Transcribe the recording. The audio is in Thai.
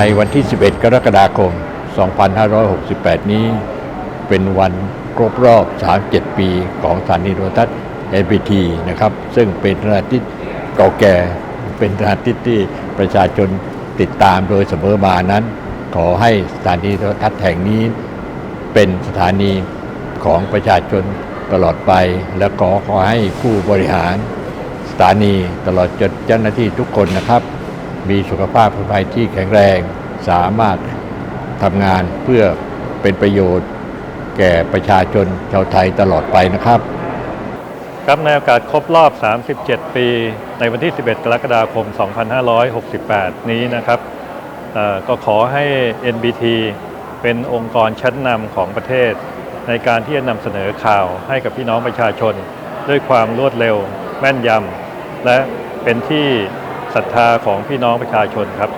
ในวันที่ 11 กรกฎาคม 2568 นี้ เป็นวันครบรอบ 37 ปีของสถานีโทรทัศน์ NBT นะครับ ซึ่งเป็นสถานที่เก่าแก่เป็นสถานที่ที่ประชาชนติดตามโดยเสมอมานั้น ขอให้สถานีโทรทัศน์แห่งนี้ เป็นสถานีของประชาชนตลอดไป และขอขอให้ผู้บริหารสถานีตลอดจนเจ้าหน้าที่ทุกคนนะครับ มีสุขภาพภายที่แข็งแรง สามารถทำงานเพื่อเป็นประโยชน์ แก่ประชาชนชาวไทยตลอดไปนะครับ ครับในโอกาสครบรอบ 37 ปี ในวันที่ 11 กรกฎาคม 2568 นี้นะครับก็ขอให้ NBT เป็นองค์กรชั้นนำของประเทศ ในการที่จะนำเสนอข่าวให้กับพี่น้องประชาชน ด้วยความรวดเร็ว แม่นยำและเป็นที่ ศรัทธาของพี่น้องประชาชนครับ